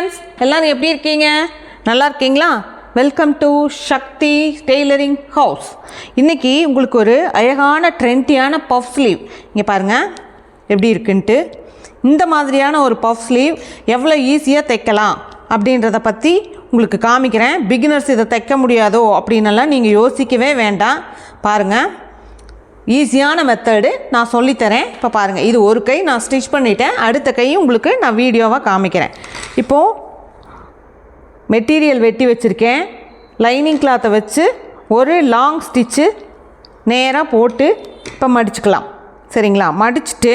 Friends எல்லாரும் எப்படி இருக்கீங்க? நல்லா இருக்கீங்களா? Welcome to Shakti tailoring house இன்றைக்கி உங்களுக்கு ஒரு அழகான ட்ரெண்டியான பஃப் ஸ்லீவ் இங்கே பாருங்கள் எப்படி இருக்குன்ட்டு. இந்த மாதிரியான ஒரு பஃப் ஸ்லீவ் எவ்வளோ ஈஸியாக தைக்கலாம் அப்படின்றத பற்றி உங்களுக்கு காமிக்கிறேன். பிகினர்ஸ் இதை தைக்க முடியாதோ அப்படின்னெல்லாம் நீங்கள் யோசிக்கவே வேண்டாம். பாருங்கள் ஈஸியான மெத்தடு நான் சொல்லித்தரேன். இப்போ பாருங்கள் இது ஒரு கை நான் ஸ்டிச் பண்ணிட்டேன். அடுத்த கையும் உங்களுக்கு நான் வீடியோவாக காமிக்கிறேன். இப்போது மெட்டீரியல் வெட்டி வச்சுருக்கேன். லைனிங் கிளாத்தை வச்சு ஒரு லாங் ஸ்டிச்சு நேராக போட்டு இப்போ மடிச்சுக்கலாம். சரிங்களா? மடிச்சுட்டு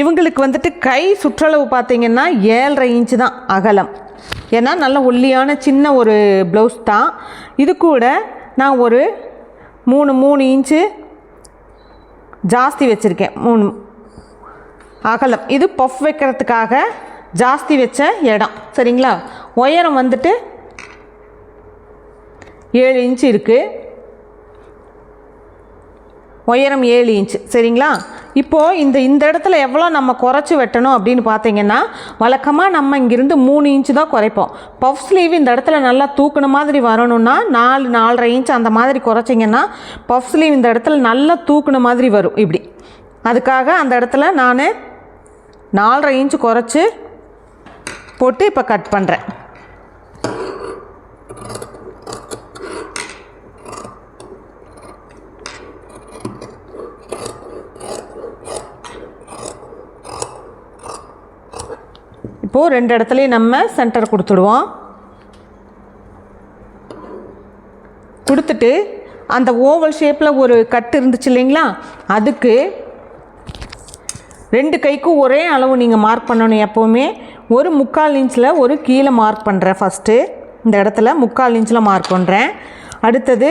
இவங்களுக்கு வந்துட்டு கை சுற்றளவு பார்த்தீங்கன்னா ஏழரை இன்ச்சு தான் அகலம். ஏன்னா நல்ல ஒல்லியான சின்ன ஒரு ப்ளவுஸ் தான். இது கூட நான் ஒரு மூணு மூணு இன்ச்சு ஜாஸ்தி வச்சுருக்கேன். மூணு அகலம். இது பஃப் வைக்கிறதுக்காக ஜாஸ்தி வச்ச இடம். சரிங்களா? உயரம் வந்துட்டு ஏழு இன்ச்சு இருக்குது உயரம் ஏழு இன்ச்சு சரிங்களா? இப்போது இந்த இந்த இடத்துல எவ்வளோ நம்ம குறைச்சி வெட்டணும் அப்படின்னு பார்த்தீங்கன்னா வழக்கமாக நம்ம இங்கிருந்து மூணு இன்ச்சு தான் குறைப்போம். பஃப் ஸ்லீவ் இந்த இடத்துல நல்லா தூக்குன மாதிரி வரணும்னா நாலு நாலரை இன்ச் அந்த மாதிரி குறைச்சிங்கன்னா பஃப் ஸ்லீவ் இந்த இடத்துல நல்லா தூக்குன மாதிரி வரும். இப்படி. அதுக்காக அந்த இடத்துல நான் நாலரை இன்ச்சு குறைச்சி போட்டு இப்போ கட் பண்ணுறேன் இப்போது ரெண்டு இடத்துலையும் நம்ம சென்டர் கொடுத்துடுவோம். கொடுத்துட்டு அந்த ஓவல் ஷேப்பில் ஒரு கட் இருந்துச்சு இல்லைங்களா? அதுக்கு ரெண்டு கைக்கும் ஒரே அளவு நீங்கள் மார்க் பண்ணணும் எப்போவுமே. ஒரு முக்கால் இன்ச்சில் ஒரு கீழே மார்க் பண்ணுறேன் ஃபஸ்ட்டு இந்த இடத்துல முக்கால் இன்ச்சில் மார்க் பண்ணுறேன் அடுத்தது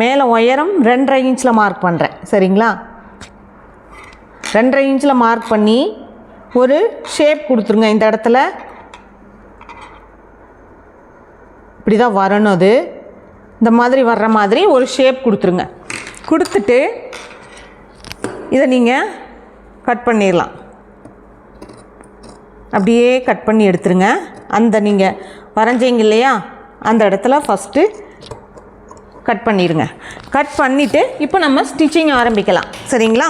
மேலே உயரம் ரெண்டரை இன்ச்சில் மார்க் பண்ணுறேன் சரிங்களா? ரெண்டரை இன்ச்சில் மார்க் பண்ணி ஒரு ஷேப் கொடுத்துருங்க இந்த இடத்துல. இப்படி தான் வரணும் அது. இந்த மாதிரி வர்ற மாதிரி ஒரு ஷேப் கொடுத்துருங்க. கொடுத்துட்டு இதை நீங்கள் கட் பண்ணிடலாம் அப்படியே கட் பண்ணி எடுத்துருங்க. அந்த நீங்கள் வரைஞ்சீங்க இல்லையா? அந்த இடத்துல ஃபஸ்ட்டு கட் பண்ணிடுங்க கட் பண்ணிவிட்டு இப்போ நம்ம ஸ்டிச்சிங் ஆரம்பிக்கலாம். சரிங்களா?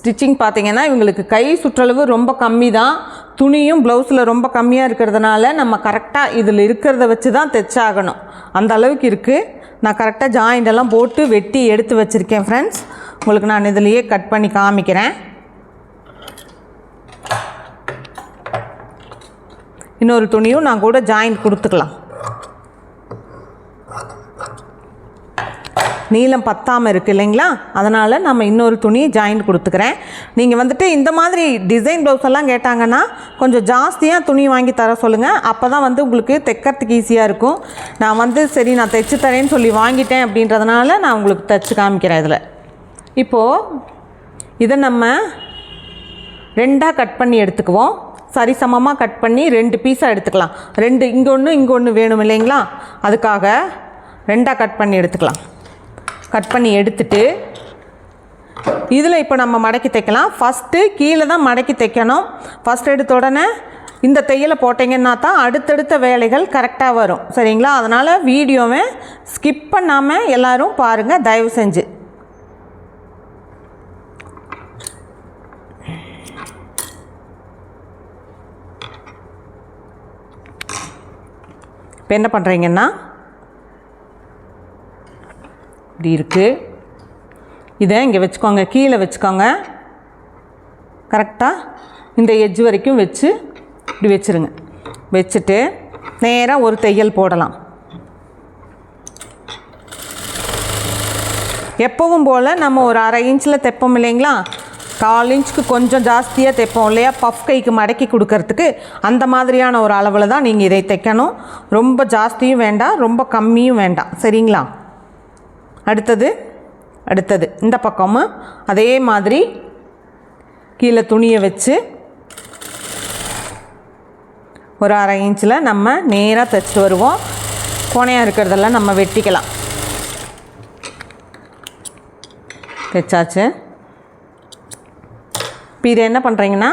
ஸ்டிச்சிங் பார்த்தீங்கன்னா இவங்களுக்கு கை சுற்றளவு ரொம்ப கம்மி தான் துணியும் ப்ளவுஸில் ரொம்ப கம்மியாக இருக்கிறதுனால நம்ம கரெக்டாக இதில் இருக்கிறத வச்சு தான் தைச்சாகணும். அந்த அளவுக்கு இருக்குது நான் கரெக்டாக ஜாயிண்ட் எல்லாம் போட்டு வெட்டி எடுத்து வச்சுருக்கேன் ஃப்ரெண்ட்ஸ் உங்களுக்கு நான் இதுலேயே கட் பண்ணி காமிக்கிறேன். இன்னொரு துணியும் நான் கூட ஜாயிண்ட் கொடுத்துக்கலாம். நீளம் பத்தாமல் இருக்குது இல்லைங்களா? அதனால் நம்ம இன்னொரு துணி ஜாயின் கொடுத்துக்கிறேன். நீங்கள் வந்துட்டு இந்த மாதிரி டிசைன் ப்ளவுஸ் எல்லாம் கேட்டாங்கன்னா கொஞ்சம் ஜாஸ்தியாக துணி வாங்கி தர சொல்லுங்கள் அப்போ தான் வந்து உங்களுக்கு தைக்கிறதுக்கு ஈஸியாக இருக்கும். நான் வந்து சரி நான் தைச்சு தரேன்னு சொல்லி வாங்கிட்டேன் அப்படின்றதுனால நான் உங்களுக்கு தைச்சு காமிக்கிறேன் இதில். இப்போது இதை நம்ம ரெண்டாக கட் பண்ணி எடுத்துக்குவோம். சரிசமமாக கட் பண்ணி ரெண்டு பீஸாக எடுத்துக்கலாம். ரெண்டு இங்கே ஒன்று இங்கே ஒன்று வேணும் இல்லைங்களா? அதுக்காக ரெண்டாக கட் பண்ணி எடுத்துக்கலாம். கட் பண்ணி எடுத்துட்டு இதில் இப்போ நம்ம மடக்கி தைக்கலாம். ஃபஸ்ட்டு கீழே தான் மடக்கி தைக்கணும். ஃபஸ்ட் எடுத்த உடனே இந்த தையலை போட்டிங்கன்னா தான் அடுத்தடுத்த வேலைகள் கரெக்டாக வரும். சரிங்களா? அதனால் வீடியோவை ஸ்கிப் பண்ணாமல் எல்லோரும் பாருங்கள் தயவு செஞ்சு. இப்போ என்ன பண்ணுறீங்கன்னா இப்படி இருக்குது இதை இங்கே வச்சுக்கோங்க கீழே வச்சுக்கோங்க. கரெக்டாக இந்த எஜ் வரைக்கும் வச்சு இப்படி வச்சுருங்க. வச்சுட்டு நேராக ஒரு தையல் போடலாம். எப்பவும் போல் நம்ம ஒரு அரை இன்ச்சில் தைப்போம் இல்லைங்களா? கால் இன்ச்சுக்கு கொஞ்சம் ஜாஸ்தியாக தைப்போம் இல்லையா? பஃப் கைக்கு மடக்கி கொடுக்கறதுக்கு அந்த மாதிரியான ஒரு அளவில் தான் நீங்கள் இதை தைக்கணும். ரொம்ப ஜாஸ்தியும் வேண்டாம் ரொம்ப கம்மியும் வேண்டாம். சரிங்களா? அடுத்தது அடுத்தது. இந்த பக்கமும் அதே மாதிரி கீழே துணியை வச்சு ஒரு அரை இன்ச்சில் நம்ம நேராக தைச்சிட்டு வருவோம். கோணையாக இருக்கிறதெல்லாம் நம்ம வெட்டிக்கலாம். தைச்சாச்சு. இப்போ இதை என்ன பண்ணுறீங்கன்னா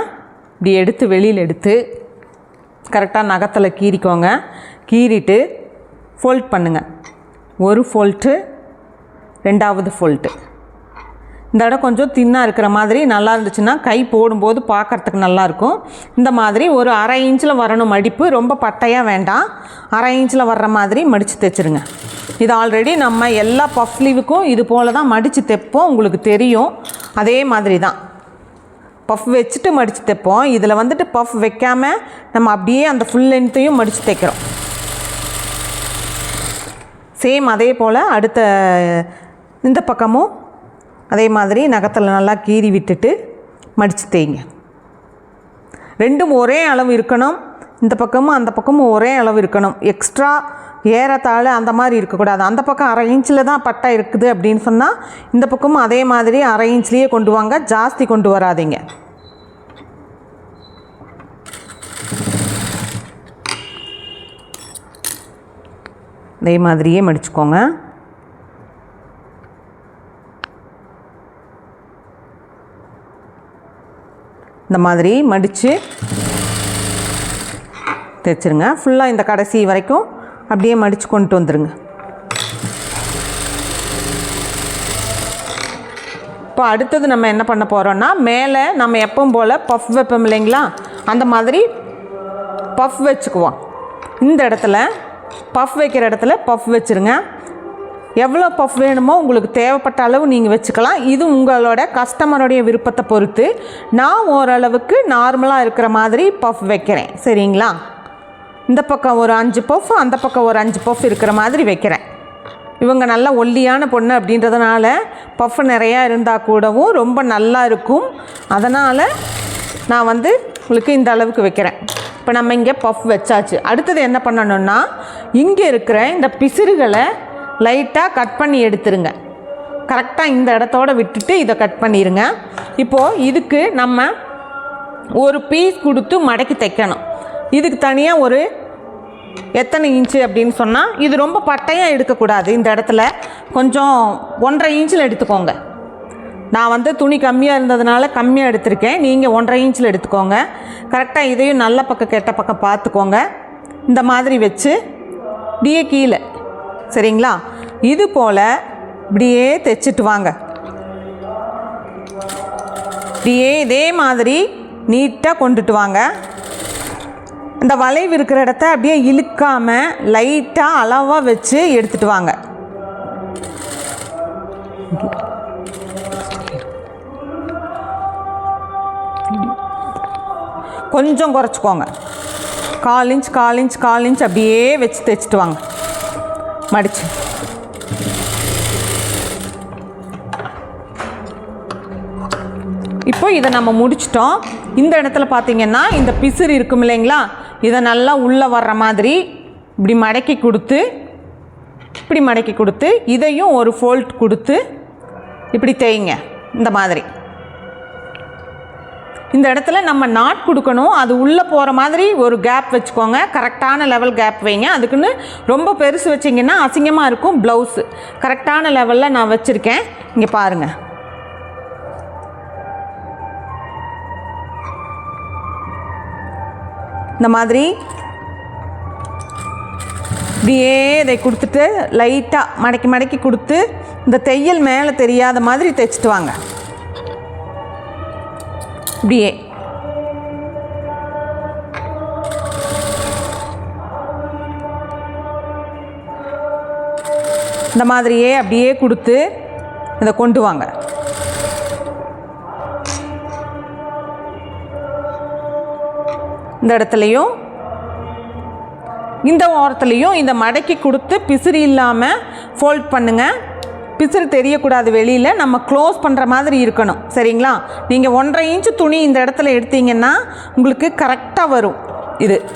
இப்படி எடுத்து வெளியில் எடுத்து கரெக்டாக நகத்தில் கீறிக்கோங்க. கீறிட்டு ஃபோல்ட் பண்ணுங்கள் ஒரு ஃபோல்ட்டு ரெண்டாவது ஃபோல்ட்டு இந்த இடம் கொஞ்சம் தின்னாக இருக்கிற மாதிரி நல்லா இருந்துச்சுன்னா கை போடும்போது பார்க்கறதுக்கு நல்லாயிருக்கும் இந்த மாதிரி ஒரு அரை இன்ச்சில் வரணும் மடிப்பு ரொம்ப பட்டையாக வேண்டாம். அரை இன்ச்சில் வர்ற மாதிரி மடித்து தைச்சிருங்க. இது ஆல்ரெடி நம்ம எல்லா பஃப் ஸ்லீவுக்கும் இது போல் தான் மடித்து தைப்போம் உங்களுக்கு தெரியும். அதே மாதிரி தான் பஃப் வச்சுட்டு மடித்து தைப்போம். இதில் வந்துட்டு பஃப் வைக்காமல் நம்ம அப்படியே அந்த ஃபுல் லென்த்தையும் மடித்து தைக்கிறோம். சேம் அதே போல் அடுத்த இந்த பக்கமும் அதே மாதிரி நகத்தில் நல்லா கீறி விட்டுட்டு மடித்து தேய்ங்க. ரெண்டும் ஒரே அளவு இருக்கணும். இந்த பக்கமும் அந்த பக்கமும் ஒரே அளவு இருக்கணும். எக்ஸ்ட்ரா ஏறத்தாழ அந்த மாதிரி இருக்கக்கூடாது. அந்த பக்கம் அரை இன்ச்சில் தான் பட்டா இருக்குது அப்படின்னு சொன்னால் இந்த பக்கமும் அதே மாதிரி அரை இன்ச்லேயே கொண்டு வாங்க. ஜாஸ்தி கொண்டு வராதீங்க. அதே மாதிரியே மடிச்சுக்கோங்க. இந்த மாதிரி மடித்து தைச்சிருங்க ஃபுல்லாக இந்த கடைசி வரைக்கும் அப்படியே மடித்து கொண்டு வந்துருங்க. இப்போ அடுத்தது நம்ம என்ன பண்ண போகிறோன்னா மேலே நம்ம எப்பவும் போல் பஃப் வைப்போம் இல்லைங்களா? அந்த மாதிரி பஃப் வச்சுக்குவோம். இந்த இடத்துல பஃப் வைக்கிற இடத்துல பஃப் வச்சுருங்க. எவ்வளோ பஃப் வேணுமோ உங்களுக்கு தேவைப்பட்ட அளவு நீங்கள் வச்சுக்கலாம். இது உங்களோட கஸ்டமருடைய விருப்பத்தை பொறுத்து. நான் ஓரளவுக்கு நார்மலாக இருக்கிற மாதிரி பஃப் வைக்கிறேன். சரிங்களா? இந்த பக்கம் ஒரு அஞ்சு பஃப் அந்த பக்கம் ஒரு அஞ்சு பஃப் இருக்கிற மாதிரி வைக்கிறேன். இவங்க நல்ல ஒல்லியான பொண்ணு அப்படின்றதுனால பஃப் நிறையா இருந்தால் கூடவும் ரொம்ப நல்லா இருக்கும். அதனால் நான் வந்து உங்களுக்கு இந்த அளவுக்கு வைக்கிறேன். இப்போ நம்ம இங்கே பஃப் வச்சாச்சு. அடுத்தது என்ன பண்ணணும்னா இங்கே இருக்கிற இந்த பிசிறுகளை லைட்டாக கட் பண்ணி எடுத்துருங்க. கரெக்டாக இந்த இடத்தோட விட்டுட்டு இதை கட் பண்ணிடுங்க இப்போது இதுக்கு நம்ம ஒரு பீஸ் கொடுத்து மடக்கி தைக்கணும். இதுக்கு தனியாக ஒரு எத்தனை இன்ச்சு அப்படின்னு சொன்னால் இது ரொம்ப பட்டையாக எடுக்கக்கூடாது. இந்த இடத்துல கொஞ்சம் ஒன்றரை இன்ச்சில் எடுத்துக்கோங்க. நான் வந்து துணி கம்மியாக இருந்ததுனால கம்மியாக எடுத்திருக்கேன். நீங்கள் ஒன்றரை இன்ச்சில் எடுத்துக்கோங்க. கரெக்டாக இதையும் நல்ல பக்கம் கெட்ட பக்கம் பார்த்துக்கோங்க. இந்த மாதிரி வச்சு டிஏ கீழே சரிங்களா? இது போல் இப்படியே தைச்சிட்டு வாங்க. இப்படியே இதே மாதிரி நீட்டாக கொண்டுட்டு வாங்க. இந்த வளைவு இருக்கிற இடத்த அப்படியே இழுக்காமல் லைட்டாக அளவாக வச்சு எடுத்துட்டு வாங்க. கொஞ்சம் குறைச்சிக்கோங்க. கால் இன்ச் கால் இன்ச் கால் இன்ச் அப்படியே வச்சு தைச்சிட்டு வாங்க. மடிச்சு. இப்போ இதை நம்ம முடிச்சிட்டோம். இந்த இடத்துல பார்த்தீங்கன்னா இந்த பிசிறு இருக்கும் இல்லைங்களா? இதை நல்லா உள்ளே வர்ற மாதிரி இப்படி மடக்கி கொடுத்து இப்படி மடக்கி கொடுத்து இதையும் ஒரு ஃபோல்ட் கொடுத்து இப்படி தேய்ங்க. இந்த மாதிரி. இந்த இடத்துல நம்ம நாட் கொடுக்கணும். அது உள்ளே போகிற மாதிரி ஒரு கேப் வச்சுக்கோங்க. கரெக்டான லெவல் கேப் வைங்க. அதுக்குன்னு ரொம்ப பெருசு வச்சிங்கன்னா அசிங்கமாக இருக்கும் ப்ளவுஸு கரெக்டான லெவலில் நான் வச்சுருக்கேன். இங்கே பாருங்கள் இந்த மாதிரி. இப்படியே இதை கொடுத்துட்டு லைட்டாக மடக்கி மடக்கி கொடுத்து இந்த தையல் மேலே தெரியாத மாதிரி தைச்சிட்டு வாங்க. இப்படியே இந்த மாதிரியே அப்படியே கொடுத்து இதை கொண்டு வாங்க. இந்த இடத்துலையும் இந்த ஓரத்துலையும் இந்த மடக்கி கொடுத்து பிசிறி இல்லாமல் ஃபோல்ட் பண்ணுங்கள் பிசிறு தெரியக்கூடாது வெளியில். நம்ம க்ளோஸ் பண்ணுற மாதிரி இருக்கணும். சரிங்களா? நீங்கள் ஒன்றரை இன்ச்சு துணி இந்த இடத்துல எடுத்தீங்கன்னா உங்களுக்கு கரெக்டாக வரும். இது.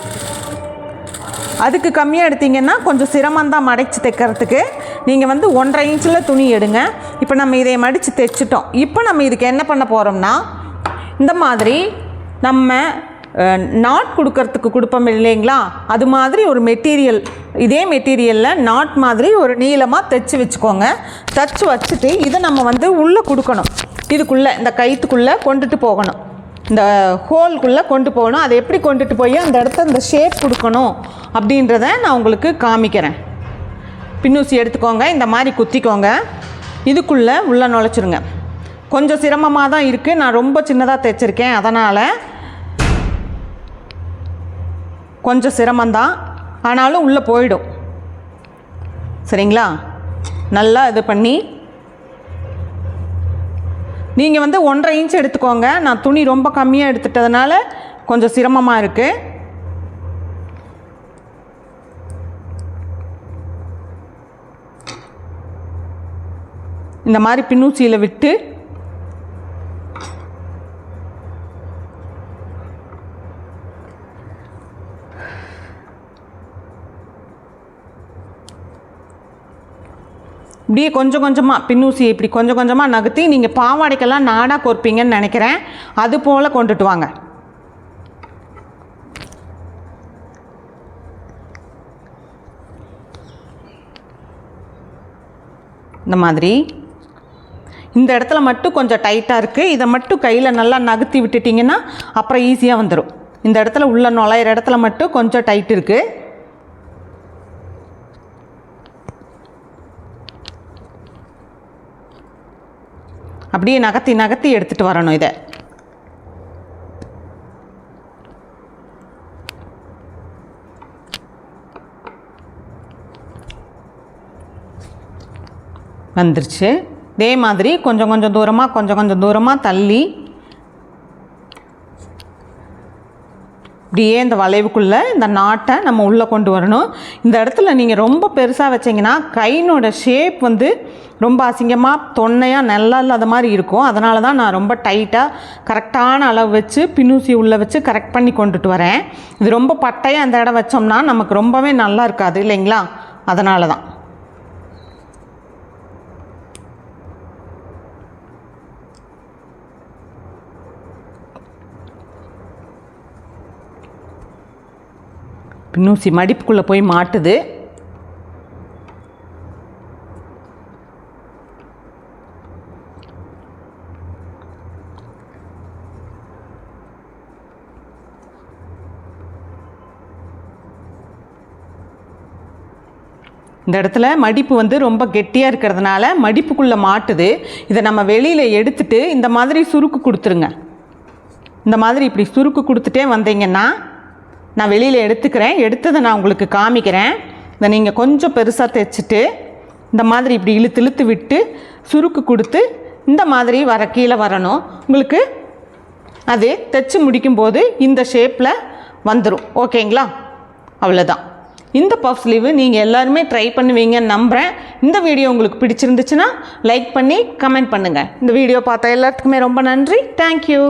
அதுக்கு கம்மியாக எடுத்தீங்கன்னா கொஞ்சம் சிரமந்தான் மடைச்சி தைக்கிறதுக்கு. நீங்கள் வந்து ஒன்றரை இன்ச்சில் துணி எடுங்க. இப்போ நம்ம இதை மடித்து தைச்சிட்டோம். இப்போ நம்ம இதுக்கு என்ன பண்ண போகிறோம்னா இந்த மாதிரி நம்ம நாட் கொடுக்கறதுக்கு கொடுப்போம் இல்லைங்களா? அது மாதிரி ஒரு மெட்டீரியல் இதே மெட்டீரியலில் நாட் மாதிரி ஒரு நீளமாக தைச்சி வச்சுக்கோங்க. தைச்சி வச்சுட்டு இதை நம்ம வந்து உள்ளே கொடுக்கணும். இதுக்குள்ளே இந்த கயிற்றுக்குள்ளே கொண்டுட்டு போகணும். இந்த ஹோல்குள்ளே கொண்டு போகணும். அதை எப்படி கொண்டுட்டு போய் அந்த இடத்த இந்த ஷேப் கொடுக்கணும் அப்படின்றத நான் உங்களுக்கு காமிக்கிறேன். பின்னூசி எடுத்துக்கோங்க. இந்த மாதிரி குத்திக்கோங்க. இதுக்குள்ளே உள்ளே நுழைச்சிருங்க. கொஞ்சம் சிரமமாக தான் இருக்குது நான் ரொம்ப சின்னதாக தைச்சிருக்கேன். அதனால் கொஞ்சம் சிரமந்தான் ஆனாலும் உள்ளே போயிடும். சரிங்களா? நல்லா இது பண்ணி நீங்கள் வந்து ஒன்றரை இன்ச் எடுத்துக்கோங்க. நான் துணி ரொம்ப கம்மியாக எடுத்துட்டதுனால கொஞ்சம் சிரமமாக இருக்குது இந்த மாதிரி பின்னூசியில் விட்டு இப்படியே கொஞ்சம் கொஞ்சமாக பின்னூசி இப்படி கொஞ்சம் கொஞ்சமாக நகர்த்தி நீங்கள் பாவாடைக்கெல்லாம் நாடாக கோர்ப்பீங்கன்னு நினைக்கிறேன். அது போல் கொண்டுட்டு வாங்க. இந்த மாதிரி. இந்த இடத்துல மட்டும் கொஞ்சம் டைட்டாக இருக்குது இதை மட்டும் கையில் நல்லா நகர்த்தி விட்டுட்டிங்கன்னா அப்புறம் ஈஸியாக வந்துடும் இந்த இடத்துல உள்ள நுழையிற இடத்துல மட்டும் கொஞ்சம் டைட் இருக்குது அப்படியே நகர்த்தி நகர்த்தி எடுத்துகிட்டு வரணும் இதை. வந்துருச்சு. இதே மாதிரி கொஞ்சம் கொஞ்சம் தூரமாக கொஞ்சம் கொஞ்சம் தூரமாக தள்ளி இப்படியே இந்த வளைவுக்குள்ளே இந்த நாட்டை நம்ம உள்ளே கொண்டு வரணும். இந்த இடத்துல நீங்கள் ரொம்ப பெருசாக வச்சிங்கன்னா கையினோட ஷேப் வந்து ரொம்ப அசிங்கமாக தொன்னையாக நல்லா இல்லாத மாதிரி இருக்கும். அதனால தான் நான் ரொம்ப டைட்டாக கரெக்டான அளவு வச்சு பின்னூசி உள்ளே வச்சு கரெக்ட் பண்ணி கொண்டுட்டு வரேன். இது ரொம்ப பட்டையாக அந்த இடம் வச்சோம்னா நமக்கு ரொம்பவே நல்லா இருக்காது இல்லைங்களா? அதனால தான். பின்னூசி மடிப்புக்குள்ளே போய் மாட்டுது. இந்த இடத்துல மடிப்பு வந்து ரொம்ப கெட்டியாக இருக்கிறதுனால மடிப்புக்குள்ளே மாட்டுது. இதை நம்ம வெளியில் எடுத்துட்டு இந்த மாதிரி சுருக்கு கொடுத்துருங்க. இந்த மாதிரி இப்படி சுருக்கு கொடுத்துட்டே வந்தீங்கன்னா நான் வெளியில் எடுத்துக்கிறேன். எடுத்ததை நான் உங்களுக்கு காமிக்கிறேன். இதை நீங்கள் கொஞ்சம் பெருசாக தைச்சிட்டு இந்த மாதிரி இப்படி இழுத்து இழுத்து விட்டு சுருக்கு கொடுத்து இந்த மாதிரி வர கீழே வரணும். உங்களுக்கு அது தைச்சி முடிக்கும்போது இந்த ஷேப்பில் வந்துடும் ஓகேங்களா? அவ்வளோதான் இந்த பஃப் ஸ்லீவு நீங்கள் எல்லாருமே ட்ரை பண்ணுவீங்கன்னு நம்புகிறேன் இந்த வீடியோ உங்களுக்கு பிடிச்சிருந்துச்சுன்னா லைக் பண்ணி கமெண்ட் பண்ணுங்கள் இந்த வீடியோ பார்த்தா எல்லாத்துக்குமே ரொம்ப நன்றி. தேங்க்யூ